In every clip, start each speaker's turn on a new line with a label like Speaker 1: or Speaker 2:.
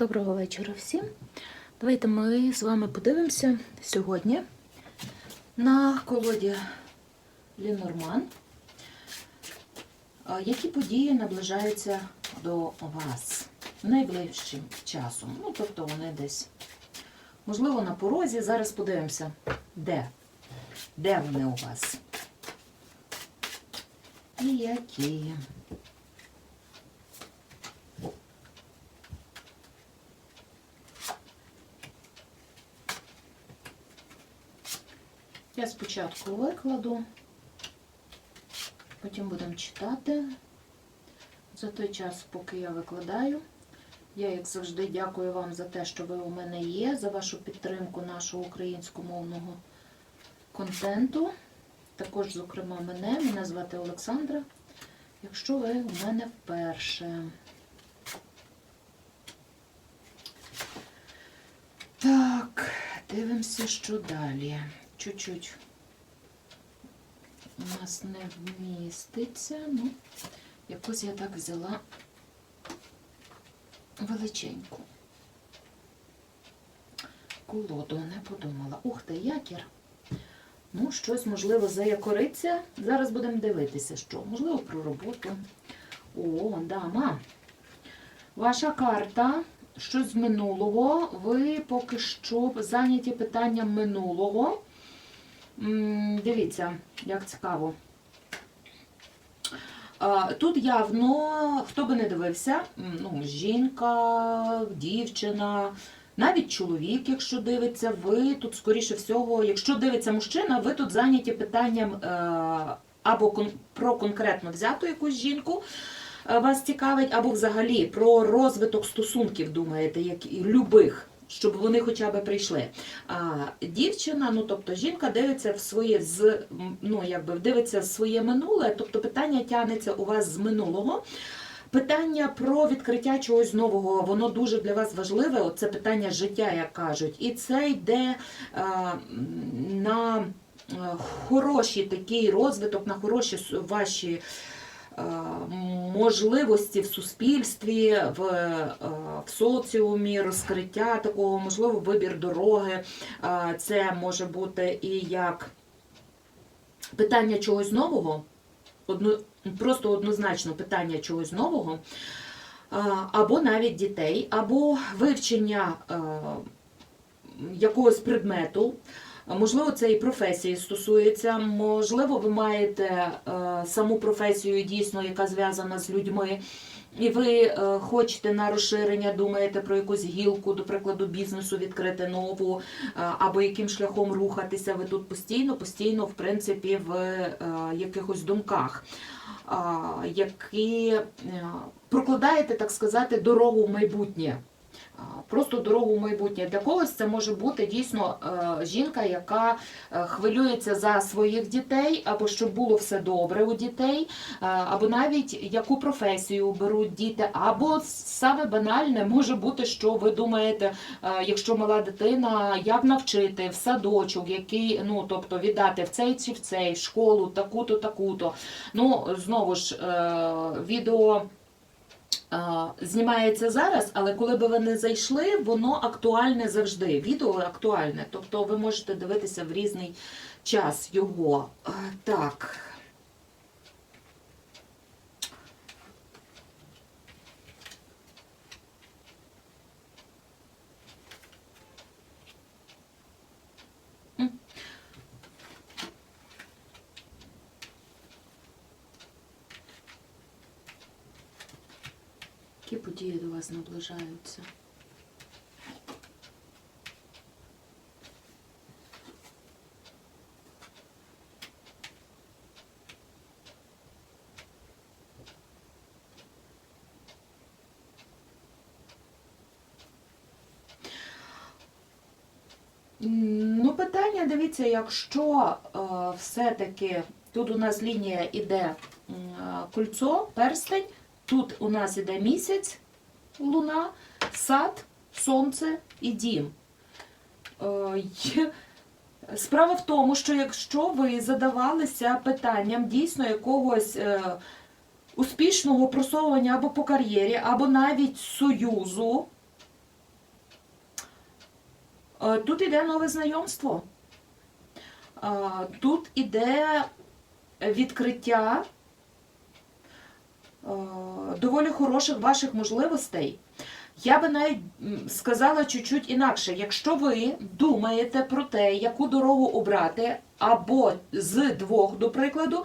Speaker 1: Доброго вечора всім. Давайте ми з вами подивимося сьогодні на колоді Лінорман, які події наближаються до вас найближчим часом. Ну, тобто вони десь, можливо, на порозі. Зараз подивимося, де? Де вони у вас? І які? Я спочатку викладу, потім будемо читати. За той час, поки я викладаю, я, як завжди, дякую вам за те, що ви у мене є, за вашу підтримку нашого українськомовного контенту. Також, зокрема, мене. Мене звати Олександра. Якщо ви у мене вперше. Так, дивимося, що далі. Чуть-чуть у нас не вміститься. Ну, якось я так взяла величеньку. Колоду не подумала. Ух ти, якір. Ну, щось, можливо, заякориться. Зараз будемо дивитися, що. Можливо, про роботу. О, дама. Ваша карта. Щось з минулого. Ви поки що зайняті питанням минулого. Дивіться, як цікаво. Тут явно, хто би не дивився, ну, жінка, дівчина, навіть чоловік, якщо дивиться, ви тут, скоріше всього, якщо дивиться мужчина, ви тут зайняті питанням е, або про конкретно взяту якусь жінку, е, вас цікавить, або взагалі про розвиток стосунків, думаєте, як і любих. Щоб вони хоча б прийшли. А дівчина, ну тобто жінка дивиться в своє з ну якби дивиться в своє минуле, тобто питання тягнеться у вас з минулого. Питання про відкриття чогось нового, воно дуже для вас важливе. Це питання життя, як кажуть, і це йде е, на хороший такий розвиток, на хороші ваші можливості в суспільстві, в, е, в соціумі, розкриття такого, можливо, вибір дороги. Е, Це може бути і як питання чогось нового, одно, просто однозначно питання чогось нового, або навіть дітей, або вивчення е, якогось предмету. Можливо, це і професії стосується. Можливо, ви маєте е, саму професію дійсно, яка зв'язана з людьми, і ви е, хочете на розширення, думаєте про якусь гілку, до прикладу, бізнесу відкрити нову, е, або яким шляхом рухатися. Ви тут постійно, постійно, в принципі, в якихось думках, які прокладаєте, так сказати, дорогу в майбутнє. Просто дорогу в майбутнє. Для когось це може бути дійсно е, жінка, яка е, хвилюється за своїх дітей, або щоб було все добре у дітей, е, або навіть яку професію беруть діти, або саме банальне може бути, що ви думаєте, якщо мала дитина, як навчити в садочок, який, ну тобто віддати в цей чи в цей, школу, таку-то, таку-то. Ну, знову ж, відео. Знімається зараз, але коли би ви не зайшли, воно актуальне завжди. Відео актуальне, тобто ви можете дивитися в різний час його. Так. Події до вас наближаються? Ну, питання, дивіться, якщо е, все-таки тут у нас лінія іде е, кольцо, перстень, тут у нас іде місяць, луна, сад, сонце і дім. Е, Справа в тому, що якщо ви задавалися питанням дійсно якогось е, успішного просовування або по кар'єрі, або навіть союзу, Е, Тут іде нове знайомство. Тут іде відкриття доволі хороших ваших можливостей. Я би навіть сказала чуть-чуть інакше. Якщо ви думаєте про те, яку дорогу обрати, або з двох, до прикладу,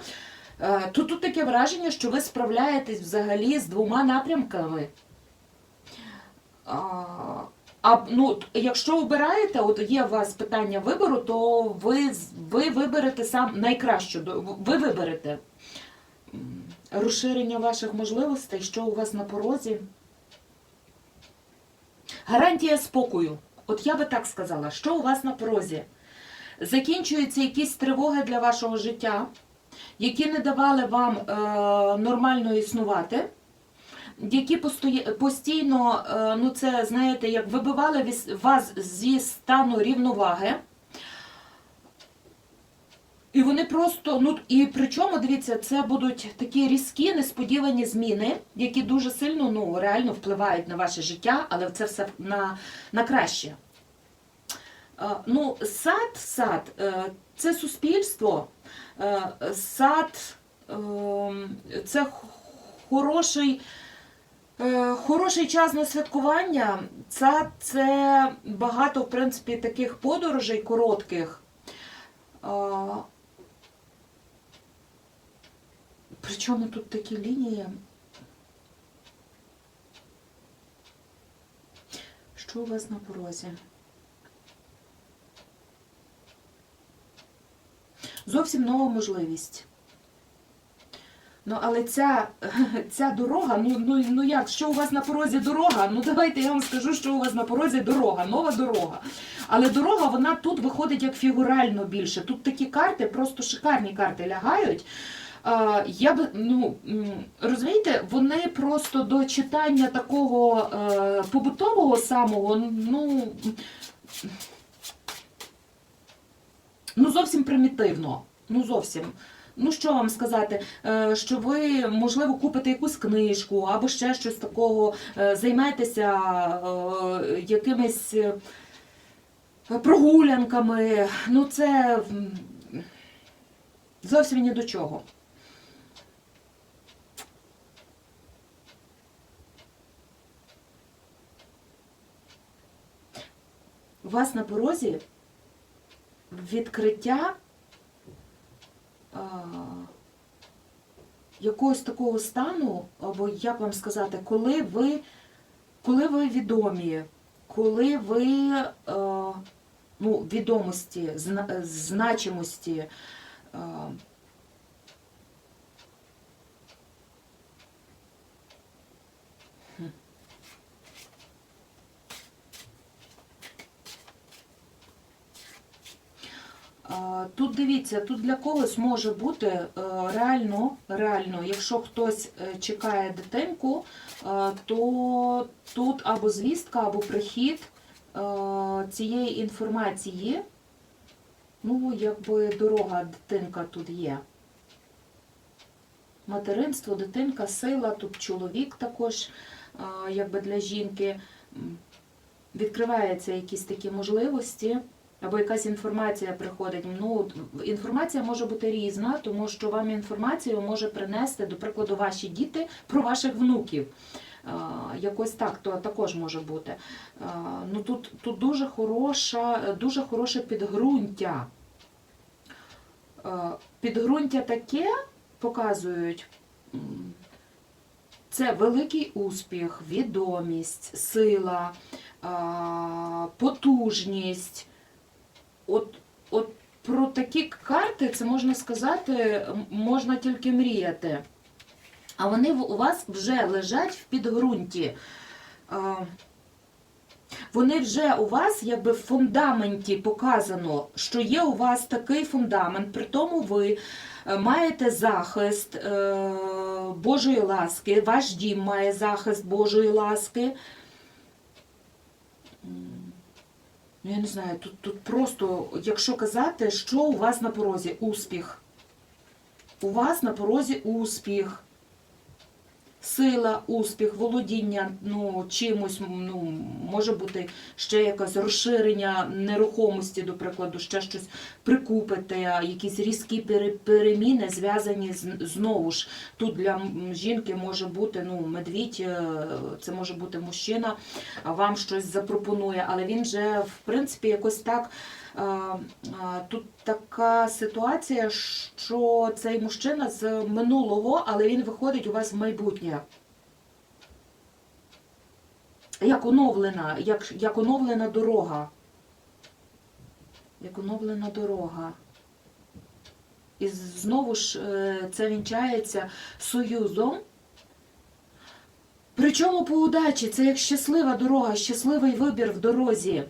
Speaker 1: е, то тут таке враження, що ви справляєтесь взагалі з двома напрямками. А, ну, якщо обираєте, от є у вас питання вибору, то ви, ви виберете сам найкращу. Ви виберете розширення ваших можливостей, що у вас на порозі. Гарантія спокою. От я би так сказала, що у вас на порозі? Закінчуються якісь тривоги для вашого життя, які не давали вам е, нормально існувати які постійно, е, ну це знаєте, як вибивали вас зі стану рівноваги. І вони просто, ну і причому, дивіться, це будуть такі різкі, несподівані зміни, які дуже сильно ну, реально впливають на ваше життя, але це все на, на краще. Е, Ну, сад, сад е, це суспільство, е, сад е, це хороший. Хороший час на святкування. Це, це багато, в принципі, таких подорожей коротких. А, Причому тут такі лінії. Що у вас на порозі? Зовсім нова можливість. Ну, але ця, ця дорога, ну, ну, ну як, що у вас на порозі дорога? Ну давайте я вам скажу, що у вас на порозі дорога, нова дорога. Але дорога, вона тут виходить як фігурально більше. Тут такі карти, просто шикарні карти лягають. Я би, ну, розумієте, вони просто до читання такого е, побутового самого, ну, ну зовсім примітивно. Ну зовсім. Ну, що вам сказати, Е, що ви, можливо, купите якусь книжку або ще щось такого, е, займаєтеся е, якимись прогулянками. Ну, це зовсім ні до чого. У вас на порозі відкриття а, якогось такого стану, або як вам сказати, коли ви, коли ви відомі, коли ви е, ну, відомості, зна, значимості. Е, Тут дивіться, тут для когось може бути е, реально, реально, якщо хтось е, чекає дитинку, е, то тут або звістка, або прихід цієї інформації, ну, якби дорога, дитинка тут є. Материнство, дитинка, сила, тут чоловік також, якби для жінки. Відкриваються якісь такі можливості. Або якась інформація приходить. Ну, інформація може бути різна, тому що вам інформацію може принести, до прикладу, ваші діти про ваших внуків. Якось так, то також може бути. Ну, тут, тут дуже, хороша, дуже хороше підґрунтя. Підґрунтя таке показують. Це великий успіх, відомість, сила, потужність. От, от про такі карти, це можна сказати, можна тільки мріяти. А вони у вас вже лежать в підґрунті. Вони вже у вас якби в фундаменті показано, що є у вас такий фундамент, при тому ви е, маєте захист е, Божої ласки, ваш дім має захист Божої ласки. Ну, я не знаю, тут, тут просто, якщо казати, що у вас на порозі? Успіх. У вас на порозі успіх. Сила, успіх, володіння ну, чимось, ну, може бути ще якесь розширення нерухомості, до прикладу, ще щось прикупити, якісь різкі пере- переміни зв'язані з знову ж. Тут для жінки може бути ну, медвідь, е, це може бути мужчина, вам щось запропонує, але він же, в принципі, якось так. Тут така ситуація, що цей мужчина з минулого, але він виходить у вас в майбутнє. Як оновлена, як, як оновлена дорога. Як оновлена дорога. І знову ж е, це вінчається союзом. Причому по удачі це як щаслива дорога, щасливий вибір в дорозі.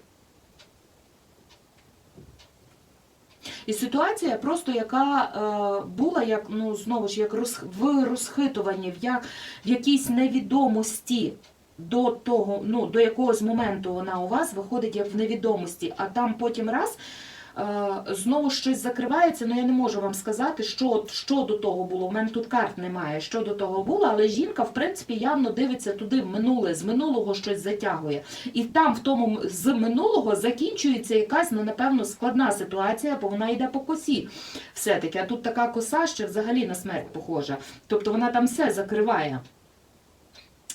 Speaker 1: І ситуація просто яка е, була, як ну знову ж як роз, в розхитуванні, в, як, в якійсь невідомості до того, ну до якогось моменту вона у вас виходить як в невідомості, а там потім раз. Е, Знову щось закривається, але я не можу вам сказати, що, що до того було. У мене тут карт немає, що до того було, але жінка, в принципі, явно дивиться туди в минуле, з минулого щось затягує. І там, в тому з минулого, закінчується якась, ну, напевно, складна ситуація, бо вона йде по косі. Все-таки. А тут така коса ще взагалі на смерть похожа. Тобто вона там все закриває.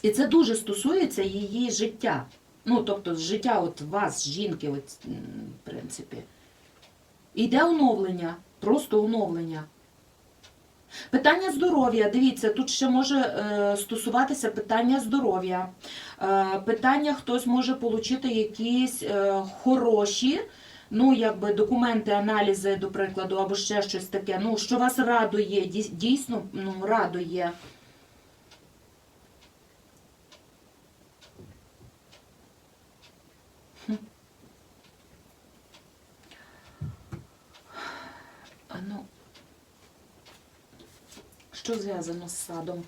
Speaker 1: І це дуже стосується її життя. Ну, тобто, життя от вас, жінки, от, в принципі. Іде оновлення, просто оновлення. Питання здоров'я. Дивіться, тут ще може е, стосуватися питання здоров'я. Е, питання хтось може отримати якісь е, хороші, ну, якби документи, аналізи, до прикладу, або ще щось таке. Ну, що вас радує, дій- дійсно ну, радує. Хм. А ну, що зв'язано з садом?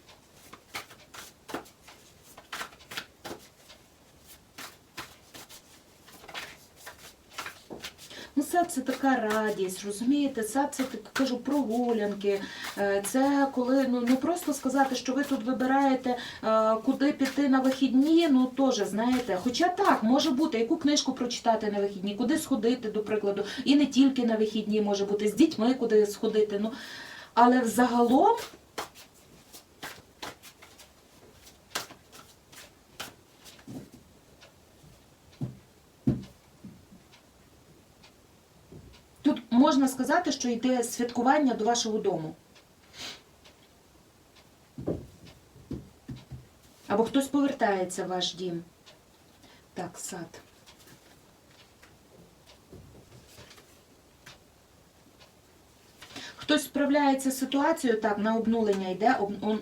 Speaker 1: Ну, сад це така радість, розумієте? Сад це кажу прогулянки. Е, Це коли ну не просто сказати, що ви тут вибираєте, е, куди піти на вихідні, ну теж знаєте. Хоча так, може бути, яку книжку прочитати на вихідні, куди сходити, до прикладу, і не тільки на вихідні може бути, з дітьми куди сходити. Ну, але взагалом Тут можна сказати, що йде святкування до вашого дому. Або хтось повертається в ваш дім. Так, сад. Хтось справляється з ситуацією, так, на обнулення йде,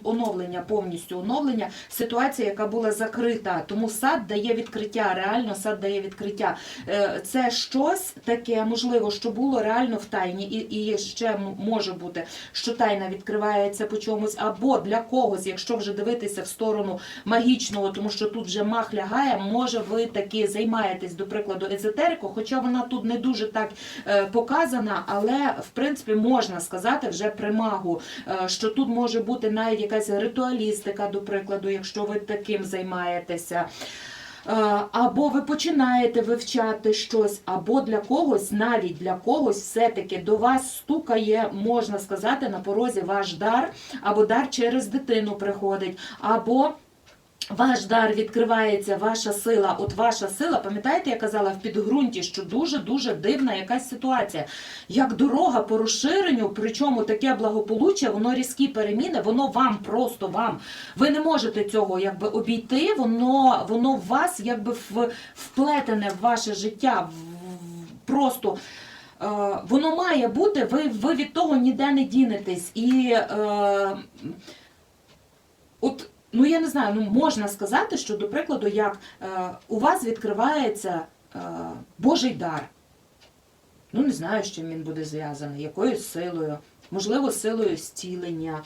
Speaker 1: оновлення, повністю оновлення, ситуація, яка була закрита. Тому сад дає відкриття, реально сад дає відкриття. Е, Це щось таке, можливо, що було реально в тайні, і, ще може бути, що тайна відкривається по чомусь, або для когось, якщо вже дивитися в сторону магічного, тому що тут вже мах лягає, може ви таки займаєтесь, до прикладу, езотерикою, хоча вона тут не дуже так е, показана, але в принципі можна сказати вже при магу, е, що тут може бути навіть якась ритуалістика, до прикладу, якщо ви таким займаєтеся. Е, Або ви починаєте вивчати щось, або для когось, навіть для когось, все-таки до вас стукає, можна сказати, на порозі ваш дар, або дар через дитину приходить, або ваш дар відкривається, ваша сила. От ваша сила, пам'ятаєте, я казала в підґрунті, що дуже-дуже дивна якась ситуація. Як дорога по розширенню, причому таке благополуччя, воно різкі переміни, воно вам просто вам. Ви не можете цього якби обійти, воно, воно в вас якби вплетене в ваше життя. Просто. Е, Воно має бути, ви, ви від того ніде не дінетесь. І е, от, ну я не знаю, ну можна сказати, що, до прикладу, як е, у вас відкривається е, Божий дар. Ну, не знаю, з чим він буде зв'язаний, якоюсь силою, можливо, силою зцілення.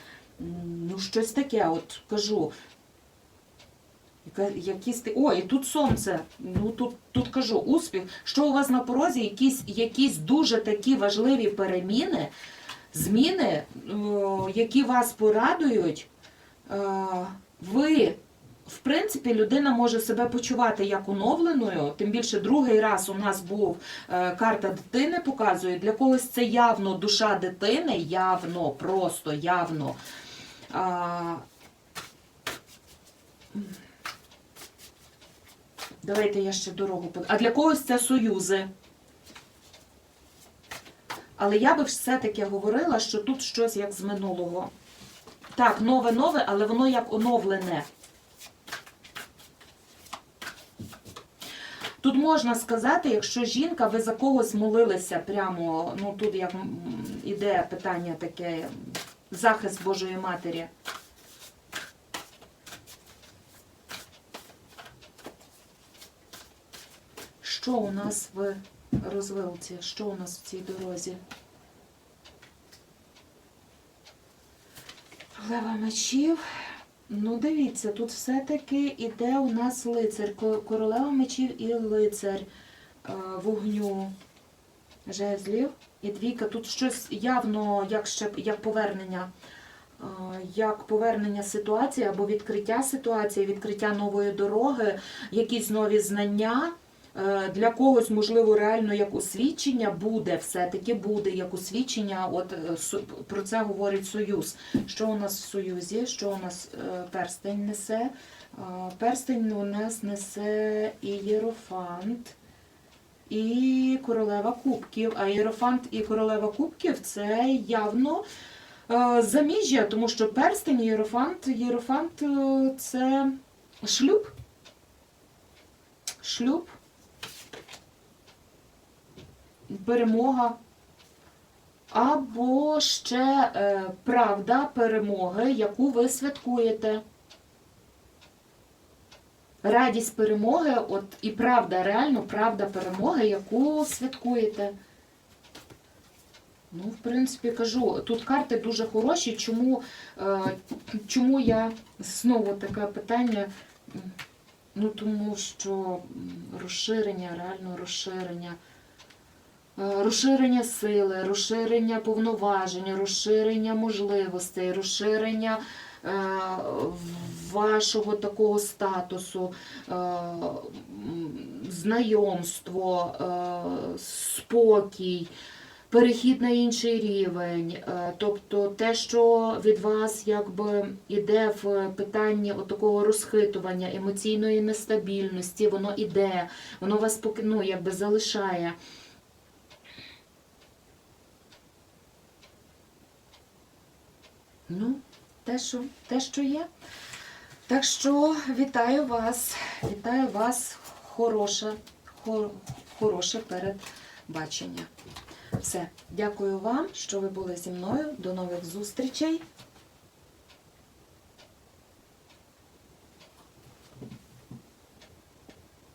Speaker 1: Ну, щось таке, от кажу. Якісь. О, і тут сонце. Ну тут, тут кажу, успіх. Що у вас на порозі? Якісь, якісь дуже такі важливі переміни, зміни, які вас порадують. Ви, в принципі, людина може себе почувати як оновленою, тим більше другий раз у нас був е, карта дитини, показує, для когось це явно душа дитини, явно, просто явно. Давайте я ще дорогу А для когось це союзи. Але я би все-таки говорила, що тут щось як з минулого. Так, нове-нове, але воно як оновлене. Тут можна сказати, якщо жінка, ви за когось молилися прямо, ну тут як іде питання таке, захист Божої Матері. Що у нас в розвилці? Що у нас в цій дорозі? Лева мечів. Ну, дивіться, тут все-таки іде у нас лицар. Королева мечів і лицар е, вогню жезлів. І двійка. Тут щось явно як, ще, як повернення. е, Як повернення ситуації або відкриття ситуації, відкриття нової дороги, якісь нові знання. Е, Для когось, можливо, реально як освічення буде, все-таки буде як освічення. От е, про це говорить Союз. Що у нас в Союзі? Що у нас е, перстень несе? Перстень у нас несе і Єрофант, і королева кубків. А Єрофант і королева кубків це явно заміжжя, тому що перстень і Єрофант, Єрофант це шлюб. Шлюб перемога. Або ще е, правда перемоги, яку ви святкуєте. Радість перемоги, от і правда, реально правда перемоги, яку святкуєте. Ну, в принципі, кажу, тут карти дуже хороші. Чому, е, чому я знову таке питання? Ну, тому що розширення, реально розширення. Е, Розширення сили, розширення повноважень, розширення можливостей, розширення е, вашого такого статусу, е, знайомство, спокій, перехід на інший рівень. Тобто те, що від вас якби іде в питанні такого розхитування, емоційної нестабільності, воно іде, воно вас поки- ну, якби залишає. Ну, те, що, те, що є. Так що вітаю вас, вітаю вас, хороше, хор, хороше передбачення. Все, дякую вам, що ви були зі мною. До нових зустрічей.